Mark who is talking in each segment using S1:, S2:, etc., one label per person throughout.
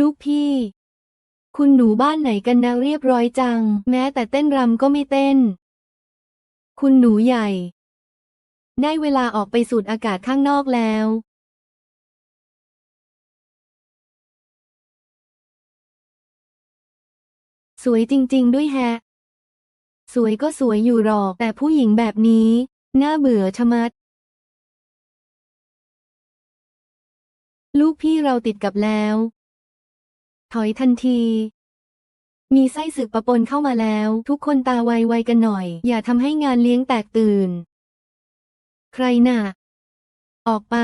S1: ลูกพี่ คุณหนูบ้านไหนกันนะเรียบร้อยจัง แม้แต่เต้นรำก็ไม่เต้น คุณหนูใหญ่ ได้เวลาออกไปสูดอากาศข้างนอกแล้ว สวยจริง ๆ ด้วยแฮะ สวยก็สวยอยู่หรอกแต่ผู้หญิงแบบนี้ น่าเบื่อชะมัดลูกพี่เราติดกับแล้ว ถอยทันที มีไส้ศึกปะปนเข้ามาแล้ว ทุกคนตาไวๆกันหน่อย อย่าทำให้งานเลี้ยงแตกตื่น ใครน่ะ ออกไป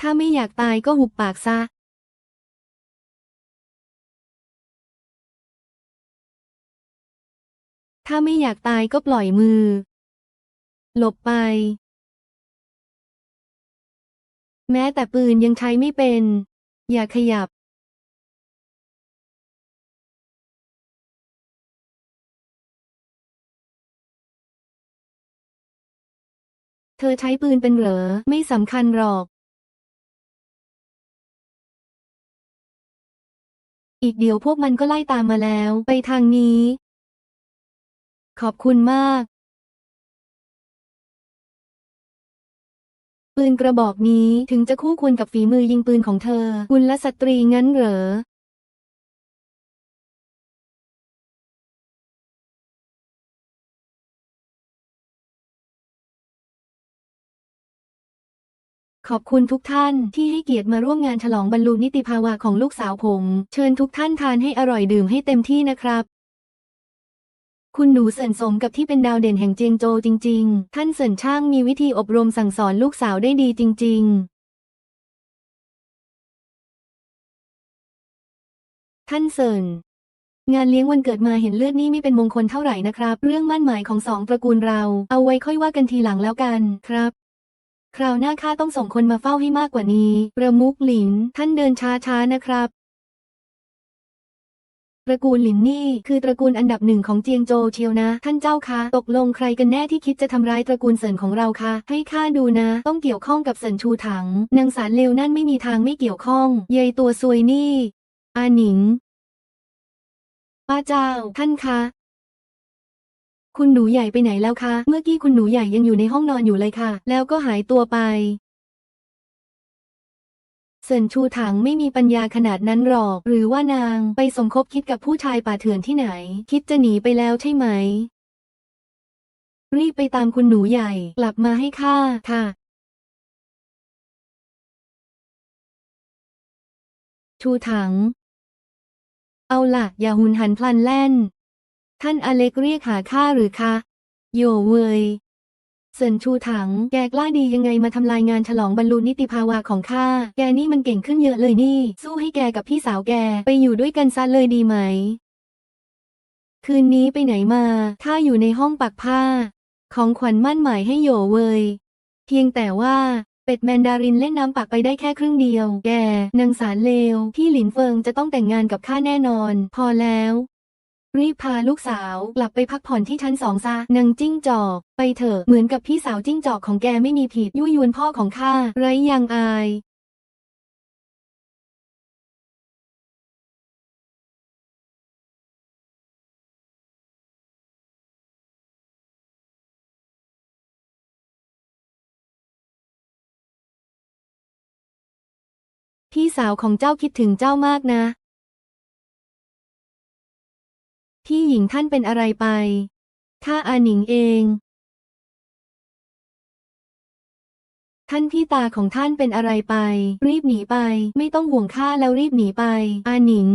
S1: ถ้าไม่อยากตายก็หุบปากซะถ้าไม่อยากตายก็ปล่อยมือ หลบไป แม้แต่ปืนยังใช้ไม่เป็น อย่าขยับ เธอใช้ปืนเป็นเหรอ ไม่สำคัญหรอก อีกเดี๋ยวพวกมันก็ไล่ตามมาแล้ว ไปทางนี้ ขอบคุณมาก ปืนกระบอกนี้ถึงจะคู่ควรกับฝีมือยิงปืนของเธอ กุลสตรีงั้นเหรอ ขอบคุณทุกท่านที่ให้เกียรติมาร่วมงานฉลองบรรลุนิติภาวะของลูกสาวผม เชิญทุกท่านทานให้อร่อยดื่มให้เต็มที่นะครับ คุณหนูเสินสมกับที่เป็นดาวเด่นแห่งเจียงโจจริง ๆ ท่านเสินช่างมีวิธีอบรมสั่งสอนลูกสาวได้ดีจริง ๆท่านเสินงานเลี้ยงวันเกิดมาเห็นเลือดนี่ไม่เป็นมงคลเท่าไหร่นะครับ เรื่องมั่นหมายของสองตระกูลเรา เอาไว้ค่อยว่ากันทีหลังแล้วกันครับ คราวหน้าข้าต้องส่งคนมาเฝ้าให้มากกว่านี้ ประมุกหลิน ท่านเดินช้าๆนะครับ ตระกูลหลินนี่ คือตระกูลอันดับหนึ่งของเจียงโจวเชียวนะ ท่านเจ้าคะ ตกลงใครกันแน่ที่คิดจะทำร้ายตระกูลเสินของเราคะ ให้ข้าดูนะ ต้องเกี่ยวข้องกับเสินชูถัง นางสารเลวนั่นไม่มีทางไม่เกี่ยวข้อง เยยตัวซวยนี่ อาหนิง ป้าเจ้า ท่านคะ คุณหนูใหญ่ไปไหนแล้วคะ เมื่อกี้คุณหนูใหญ่ยังอยู่ในห้องนอนอยู่เลยค่ะ แล้วก็หายตัวไป เซินชูถังไม่มีปัญญาขนาดนั้นหรอก หรือว่านางไปสมคบคิดกับผู้ชายป่าเถื่อนที่ไหน คิดจะหนีไปแล้วใช่ไหม รีบไปตามคุณหนูใหญ่ กลับมาให้ข้าค่ะชูถัง เอาล่ะอย่าหุนหันพลันแล่น ท่านอเล็กเรียกหาข้าหรือคะโยเวยเซินชูถัง แกกล้าดียังไงมาทำลายงานฉลองบรรลุนิติภาวะของข้า แกนี่มันเก่งขึ้นเยอะเลยนี่ สู้ให้แกกับพี่สาวแก ไปอยู่ด้วยกันซะเลยดีไหม คืนนี้ไปไหนมาข้าอยู่ในห้องปักผ้า ของขวัญมั่นหมายให้โยเวยเพียงแต่ว่าเป็ดแมนดารินเล่นน้ำปักไปได้แค่ครึ่งเดียว แกนางสารเลว พี่หลินเฟิงจะต้องแต่งงานกับข้าแน่นอน พอแล้ว รีบพาลูกสาวกลับไปพักผ่อนที่ชั้นสองซะนางจิ้งจอก ไปเถอะเหมือนกับพี่สาวจิ้งจอกของแกไม่มีผิดยุยวนพ่อของข้าไรยังอายพี่สาวของเจ้าคิดถึงเจ้ามากนะ พี่หญิงท่านเป็นอะไรไปข้าอาหนิงเอง ท่านพี่ตาของท่านเป็นอะไรไป รีบหนีไป ไม่ต้องห่วงข้าแล้วรีบหนีไป อาหนิง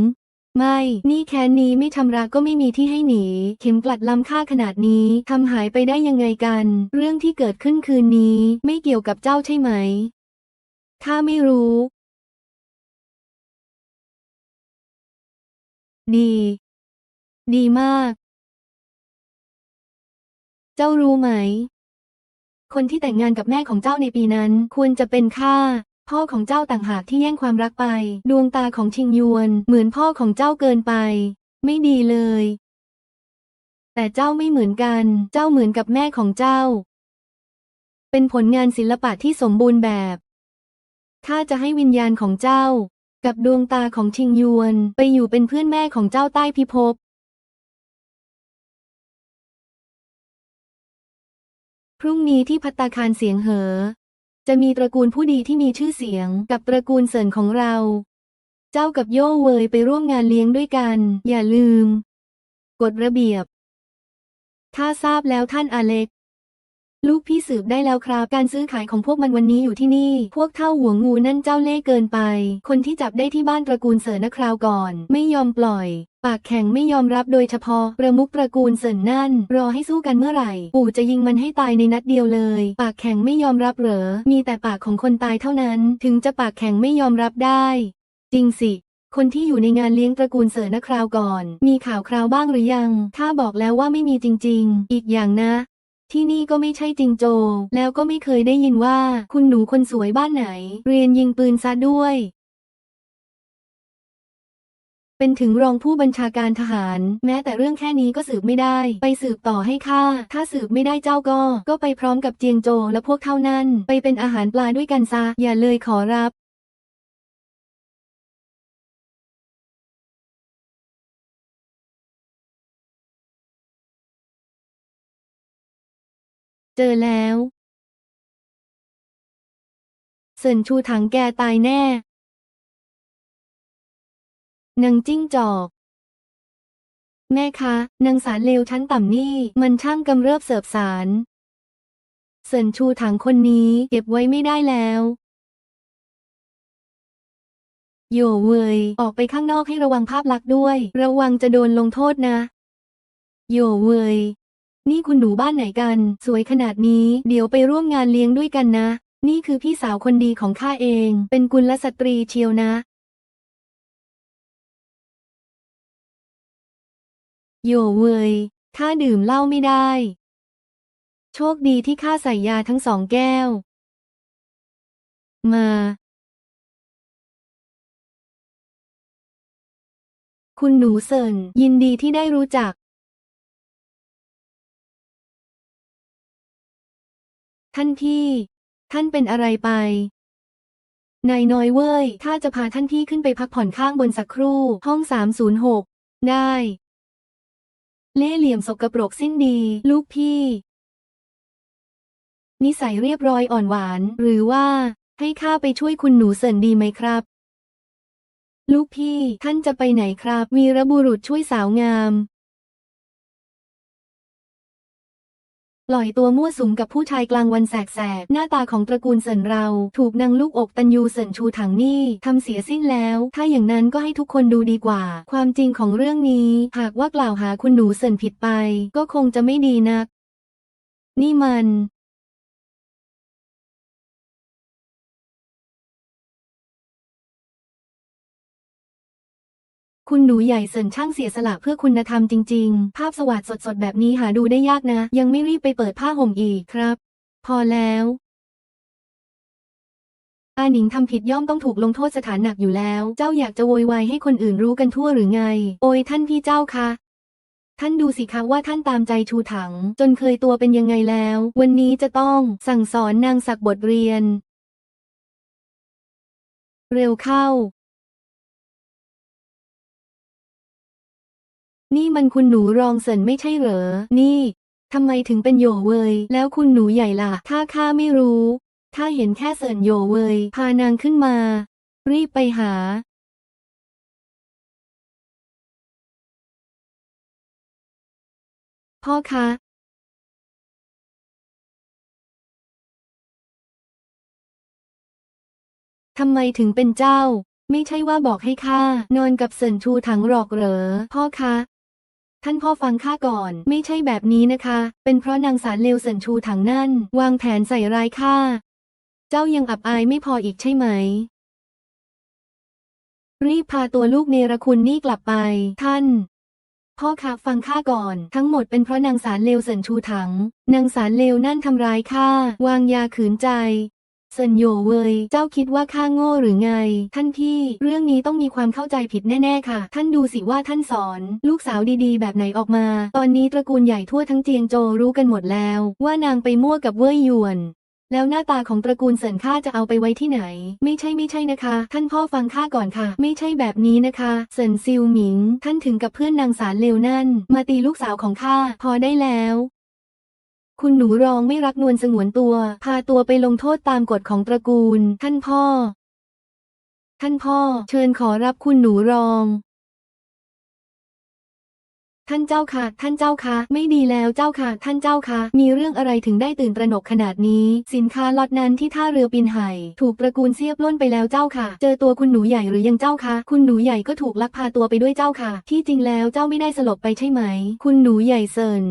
S1: ไม่ นี่แค้นนี้ไม่ชำระก็ไม่มีที่ให้หนี เข็มกลัดล้ำค่าขนาดนี้ทำหายไปได้ยังไงกัน เรื่องที่เกิดขึ้นคืนนี้ ไม่เกี่ยวกับเจ้าใช่ไหมข้าไม่รู้ ดี ดีมาก เจ้ารู้ไหม คนที่แต่งงานกับแม่ของเจ้าในปีนั้น ควรจะเป็นข้าพ่อของเจ้าต่างหากที่แย่งความรักไป ดวงตาของชิงยวน เหมือนพ่อของเจ้าเกินไป ไม่ดีเลย แต่เจ้าไม่เหมือนกัน เจ้าเหมือนกับแม่ของเจ้า เป็นผลงานศิลปะที่สมบูรณ์แบบข้าจะให้วิญญาณของเจ้า กับดวงตาของชิงยวน ไปอยู่เป็นเพื่อนแม่ของเจ้าใต้พิภพ พรุ่งนี้ที่พัตตาคารเสียงเหอ จะมีตระกูลผู้ดีที่มีชื่อเสียงกับตระกูลเสินของเรา เจ้ากับโย่เวยไปร่วมงานเลี้ยงด้วยกัน อย่าลืม กฎระเบียบ ถ้าทราบแล้วท่านอาเล็ก ลูกพี่สืบได้แล้วครับ การซื้อขายของพวกมันวันนี้อยู่ที่นี่ พวกเท่าหัวงูนั่นเจ้าเล่ห์เกินไป คนที่จับได้ที่บ้านตระกูลเสินนะคราวก่อน ไม่ยอมปล่อย ปากแข็งไม่ยอมรับโดยเฉพาะประมุขตระกูลเสินนั่น รอให้สู้กันเมื่อไหร่ ปู่จะยิงมันให้ตายในนัดเดียวเลย ปากแข็งไม่ยอมรับเหรอ มีแต่ปากของคนตายเท่านั้น ถึงจะปากแข็งไม่ยอมรับได้ จริงสิคนที่อยู่ในงานเลี้ยงตระกูลเสิร์นะคราวก่อน มีข่าวคราวบ้างหรือยัง ข้าบอกแล้วว่าไม่มีจริง ๆ อีกอย่างนะ ที่นี่ก็ไม่ใช่จริงโจ แล้วก็ไม่เคยได้ยินว่า คุณหนูคนสวยบ้านไหน เรียนยิงปืนซะด้วย เป็นถึงรองผู้บัญชาการทหาร แม้แต่เรื่องแค่นี้ก็สืบไม่ได้ ไปสืบต่อให้ข้า ถ้าสืบไม่ได้เจ้าก็ ก็ไปพร้อมกับเจียงโจและพวกเท่านั้น ไปเป็นอาหารปลาด้วยกันซะ อย่าเลยขอรับ เจอแล้วเซินชูถังแกตายแน่นางจิ้งจอก แม่คะนางสารเลวชั้นต่ำนี่ มันช่างกำเริบเสิบสารเซินชูถังคนนี้เก็บไว้ไม่ได้แล้วโยเวยออกไปข้างนอกให้ระวังภาพลักษณ์ด้วย ระวังจะโดนลงโทษนะ โยเวย นี่คุณหนูบ้านไหนกัน สวยขนาดนี้ เดี๋ยวไปร่วมงานเลี้ยงด้วยกันนะ นี่คือพี่สาวคนดีของข้าเอง เป็นกุลสตรีเชียวนะ โยเวยข้าดื่มเหล้าไม่ได้ โชคดีที่ข้าใส่ยาทั้งสองแก้ว มา คุณหนูเซินยินดีที่ได้รู้จัก ท่านพี่ ท่านเป็นอะไรไป นายน้อยเว้ยข้าจะพาท่านพี่ขึ้นไปพักผ่อนข้างบนสักครู่ ห้อง306ได้ เล่เหลี่ยมสกปรกสิ้นดี ลูกพี่ นิสัยเรียบร้อยอ่อนหวาน หรือว่า ให้ข้าไปช่วยคุณหนูเสินดีไหมครับ ลูกพี่ ท่านจะไปไหนครับ วีรบุรุษช่วยสาวงาม ปล่อยตัวมั่วสุมกับผู้ชายกลางวันแสกๆ หน้าตาของตระกูลเซินเรา ถูกนางลูกอกตันยูเซินชูถังนี่ทำเสียสิ้นแล้ว ถ้าอย่างนั้นก็ให้ทุกคนดูดีกว่า ความจริงของเรื่องนี้ หากว่ากล่าวหาคุณหนูเซินผิดไป ก็คงจะไม่ดีนัก นี่มัน คุณหนูใหญ่เสินช่างเสียสละเพื่อคุณธรรมจริง ๆ ภาพสวัสดสดๆ แบบนี้หาดูได้ยากนะ ยังไม่รีบไปเปิดผ้าห่มอีกครับ พอแล้วอาหนิงทำผิดย่อมต้องถูกลงโทษสถานหนักอยู่แล้ว เจ้าอยากจะโวยวายให้คนอื่นรู้กันทั่วหรือไง โอยท่านพี่เจ้าคะ ท่านดูสิคะว่าท่านตามใจชูถัง จนเคยตัวเป็นยังไงแล้ว วันนี้จะต้องสั่งสอนนางสักบทเรียน เร็วเข้า นี่มันคุณหนูรองเซินไม่ใช่เหรอ นี่ทำไมถึงเป็นโยเวยแล้วคุณหนูใหญ่ล่ะ ถ้าข้าไม่รู้ ถ้าเห็นแค่เซินโยเวยพานางขึ้นมา รีบไปหา พ่อคะทำไมถึงเป็นเจ้า ไม่ใช่ว่าบอกให้ข้านอนกับเซินชูถังหรอกเหรอ พ่อคะ ท่านพ่อฟังข้าก่อน ไม่ใช่แบบนี้นะคะ เป็นเพราะนางสารเลวเซินชูถังนั่น วางแผนใส่ร้ายข้า เจ้ายังอับอายไม่พออีกใช่ไหม รีบพาตัวลูกเนรคุณนี่กลับไป ท่าน พ่อคะฟังข้าก่อน ทั้งหมดเป็นเพราะนางสารเลวเซินชูถัง นางสารเลวนั่นทำร้ายข้า วางยาขืนใจ เซินโยเวยเจ้าคิดว่าข้าโง่หรือไง ท่านพี่ เรื่องนี้ต้องมีความเข้าใจผิดแน่ ๆ ค่ะ ท่านดูสิว่าท่านสอน ลูกสาวดีๆ แบบไหนออกมา ตอนนี้ตระกูลใหญ่ทั่วทั้งเจียงโจรู้กันหมดแล้ว ว่านางไปมั่วกับเว่ยหยวน แล้วหน้าตาของตระกูลเสินข้าจะเอาไปไว้ที่ไหน ไม่ใช่ไม่ใช่นะคะ ท่านพ่อฟังข้าก่อนค่ะ ไม่ใช่แบบนี้นะคะเสินซิวหมิง ท่านถึงกับเพื่อนนางสารเลวนั่น มาตีลูกสาวของข้าพอได้แล้ว คุณหนูรองไม่รักนวลสงวนตัว พาตัวไปลงโทษตามกฎของตระกูล ท่านพ่อ ท่านพ่อ เชิญขอรับคุณหนูรอง ท่านเจ้าค่ะ ท่านเจ้าค่ะ ไม่ดีแล้วเจ้าค่ะ ท่านเจ้าค่ะ มีเรื่องอะไรถึงได้ตื่นตระหนกขนาดนี้ สินค้าล็อตนั้นที่ท่าเรือปินไห่ถูกตระกูลเสียปล้นไปแล้วเจ้าค่ะ เจอตัวคุณหนูใหญ่หรือยังเจ้าค่ะ คุณหนูใหญ่ก็ถูกลักพาตัวไปด้วยเจ้าค่ะ ที่จริงแล้วเจ้าไม่ได้สลบไปใช่ไหม คุณหนูใหญ่เซิน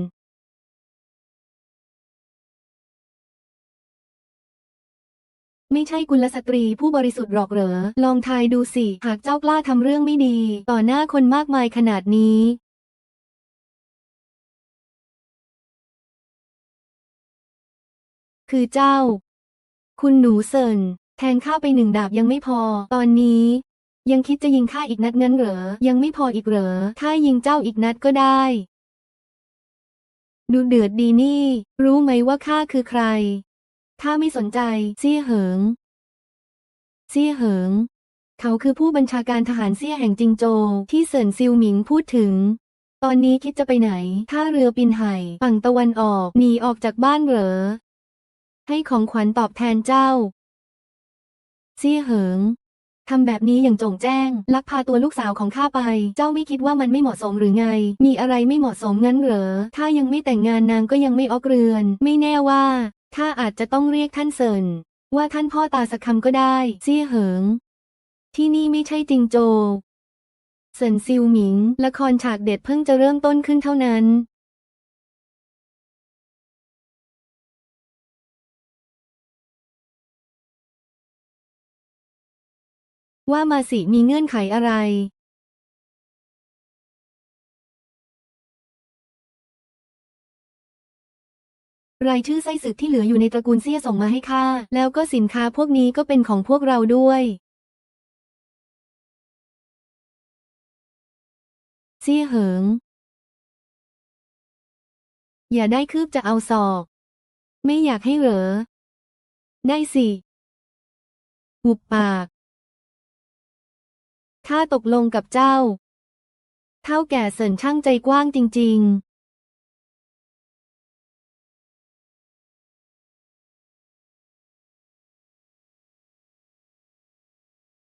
S1: ไม่ใช่กุลสตรีผู้บริสุทธิ์หรอกเหรอ ลองทายดูสิ หากเจ้ากล้าทำเรื่องไม่ดี ต่อหน้าคนมากมายขนาดนี้คือเจ้า คุณหนูเซินแทงข้าไปหนึ่งดาบยังไม่พอ ตอนนี้ ยังคิดจะยิงข้าอีกนัดงั้นเหรอ ยังไม่พออีกเหรอข้ายิงเจ้าอีกนัดก็ได้ ดูเดือดดีนี่ รู้ไหมว่าข้าคือใคร ข้าไม่สนใจเซี่ยเหิงเซี่ยเหิง เขาคือผู้บัญชาการทหารเซี่ยแห่งจิงโจวที่เซินซิวหมิงพูดถึง ตอนนี้คิดจะไปไหนท่าเรือปินไห่ฝั่งตะวันออกหนีออกจากบ้านเหรอ ให้ของขวัญตอบแทนเจ้าเซี่ยเหิงทำแบบนี้อย่างจงแจ้ง ลักพาตัวลูกสาวของข้าไป เจ้าไม่คิดว่ามันไม่เหมาะสมหรือไง มีอะไรไม่เหมาะสมงั้นเหรอ ถ้ายังไม่แต่งงานนางก็ยังไม่ออกเรือน ไม่แน่ว่า ข้าอาจจะต้องเรียกท่านเซินว่าท่านพ่อตาสักคำก็ได้เซี่ยเหิง ที่นี่ไม่ใช่จิงโจวเซินซิวหมิง ละครฉากเด็ดเพิ่งจะเริ่มต้นขึ้นเท่านั้นว่ามาสิมีเงื่อนไขอะไร รายชื่อไส้ศึกที่เหลืออยู่ในตระกูลเซี่ยส่งมาให้ข้า แล้วก็สินค้าพวกนี้ก็เป็นของพวกเราด้วย เซี่ยเหิง อย่าได้คืบจะเอาศอก ไม่อยากให้เหรอ ได้สิหุบปาก ข้าตกลงกับเจ้า เท่าแก่เสินช่างใจกว้างจริง ๆ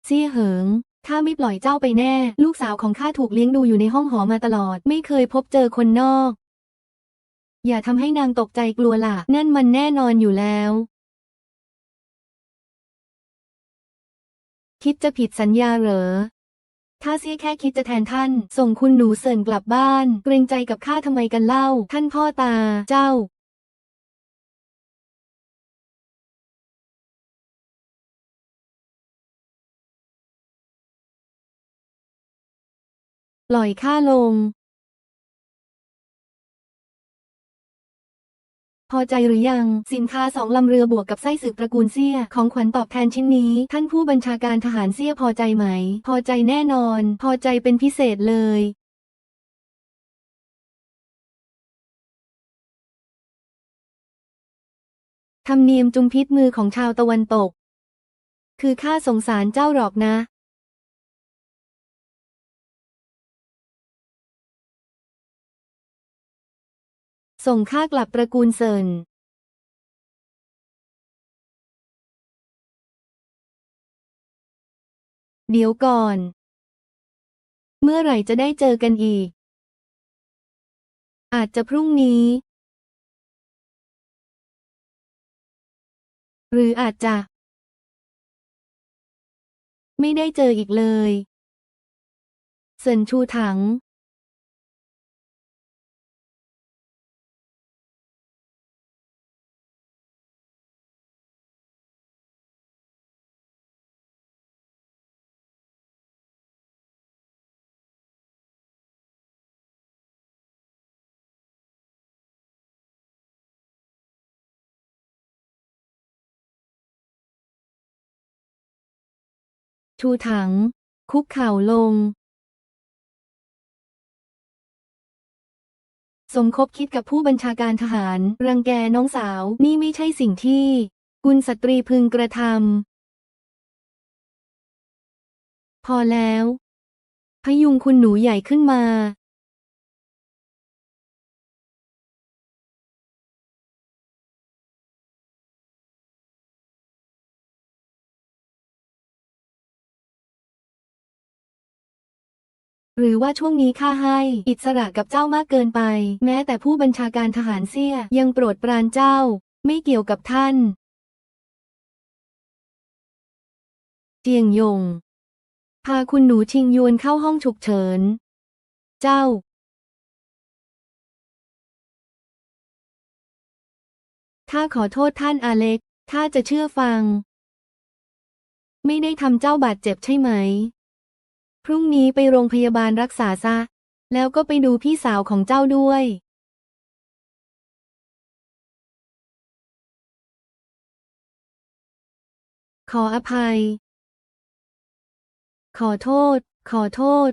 S1: ซี่ยเหิงข้าไม่ปล่อยเจ้าไปแน่ ลูกสาวของข้าถูกเลี้ยงดูอยู่ในห้องหอมาตลอด ไม่เคยพบเจอคนนอก อย่าทำให้นางตกใจกลัวล่ะ นั่นมันแน่นอนอยู่แล้ว คิดจะผิดสัญญาเหรอถ้าเซี่ยแค่คิดจะแทนท่าน ส่งคุณหนูเซินกลับบ้าน เกรงใจกับข้าทำไมกันเล่า ท่านพ่อตา เจ้า ปล่อยข้าลงพอใจหรือยัง สินค้าสองลำเรือบวกกับไส้ศึกตระกูลเซี่ย ของขวัญตอบแทนชิ้นนี้ ท่านผู้บัญชาการทหารเซี่ยพอใจไหม พอใจแน่นอน พอใจเป็นพิเศษเลยธรรมเนียมจุมพิษมือของชาวตะวันตก คือข้าสงสารเจ้าหรอกนะ ส่งข้ากลับตระกูลเซินเดี๋ยวก่อน เมื่อไหร่จะได้เจอกันอีก อาจจะพรุ่งนี้ หรืออาจจะ ไม่ได้เจออีกเลย เซินชูถัง ชูถัง คุกเข่าลง สมคบคิดกับผู้บัญชาการทหาร รังแกน้องสาวนี่ไม่ใช่สิ่งที่ กุลสตรีพึงกระทำพอแล้ว พยุงคุณหนูใหญ่ขึ้นมา หรือว่าช่วงนี้ข้าให้อิสระกับเจ้ามากเกินไป แม้แต่ผู้บัญชาการทหารเสี้ยยังโปรดปรานเจ้า ไม่เกี่ยวกับท่าน เจียงยง พาคุณหนูชิงยวนเข้าห้องฉุกเฉิน เจ้าข้าขอโทษท่านอาเล็กข้าจะเชื่อฟัง ไม่ได้ทำเจ้าบาดเจ็บใช่ไหม รุ่งนี้ไปโรงพยาบาลรักษาซะ แล้วก็ไปดูพี่สาวของเจ้าด้วย ขออภัย ขอโทษ ขอโทษ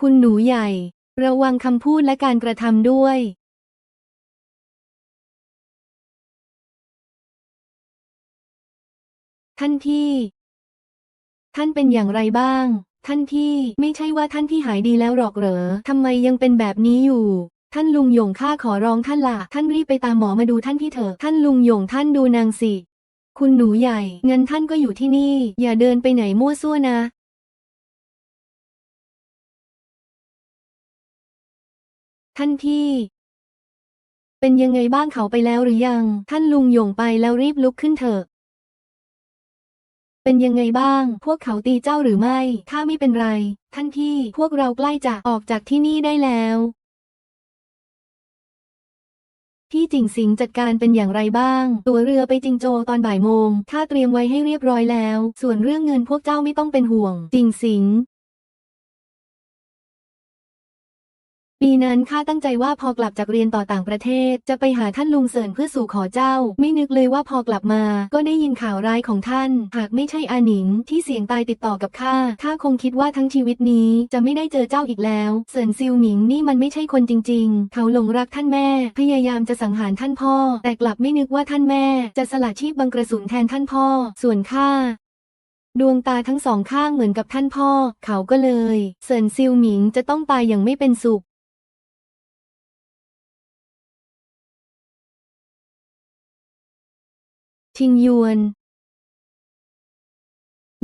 S1: คุณหนูใหญ่ ระวังคำพูดและการกระทำด้วย ท่านพี่ ท่านเป็นอย่างไรบ้าง ท่านพี่ไม่ใช่ว่าท่านพี่หายดีแล้วหรอกเหรอทำไมยังเป็นแบบนี้อยู่ท่านลุงหยงข้าขอร้องท่านละท่านรีบไปตามหมอมาดูท่านพี่เถอะ ท่านลุงหยงท่านดูนางสิ คุณหนูใหญ่เงินท่านก็อยู่ที่นี่ อย่าเดินไปไหนมั่วซั่วนะ ท่านพี่ เป็นยังไงบ้างเขาไปแล้วหรือยัง ท่านลุงหยงไปแล้วรีบลุกขึ้นเถอะ เป็นยังไงบ้าง พวกเขาตีเจ้าหรือไม่ ถ้าไม่เป็นไร ท่านพี่ พวกเราใกล้จะออกจากที่นี่ได้แล้ว พี่จิงสิงจัดการเป็นอย่างไรบ้าง ตัวเรือไปจิงโจวตอนบ่ายโมง ข้าเตรียมไว้ให้เรียบร้อยแล้ว ส่วนเรื่องเงินพวกเจ้าไม่ต้องเป็นห่วง จิงสิง ปีนั้นข้าตั้งใจว่าพอกลับจากเรียนต่อต่างประเทศ จะไปหาท่านลุงเสินเพื่อสู่ขอเจ้า ไม่นึกเลยว่าพอกลับมา ก็ได้ยินข่าวร้ายของท่าน หากไม่ใช่อาหนิง ที่เสียงตายติดต่อกับข้าข้าคงคิดว่าทั้งชีวิตนี้จะไม่ได้เจอเจ้าอีกแล้ว เสินซิวหมิงนี่มันไม่ใช่คนจริง ๆ เขาหลงรักท่านแม่ พยายามจะสังหารท่านพ่อ แต่กลับไม่นึกว่าท่านแม่ จะสละชีพบังกระสุนแทนท่านพ่อ ส่วนข้าดวงตาทั้งสองข้างเหมือนกับท่านพ่อ เขาก็เลย เซินซิวหมิงจะต้องตายอย่างไม่เป็นสุข ชิงยวน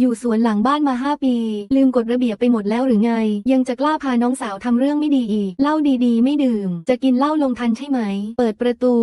S1: อยู่สวนหลังบ้านมาห้าปี ลืมกฎระเบียบไปหมดแล้วหรือไง ยังจะกล้าพาน้องสาวทำเรื่องไม่ดีอีกเหล้าดีๆ ไม่ดื่ม จะกินเหล้าลงทันใช่ไหม เปิดประตู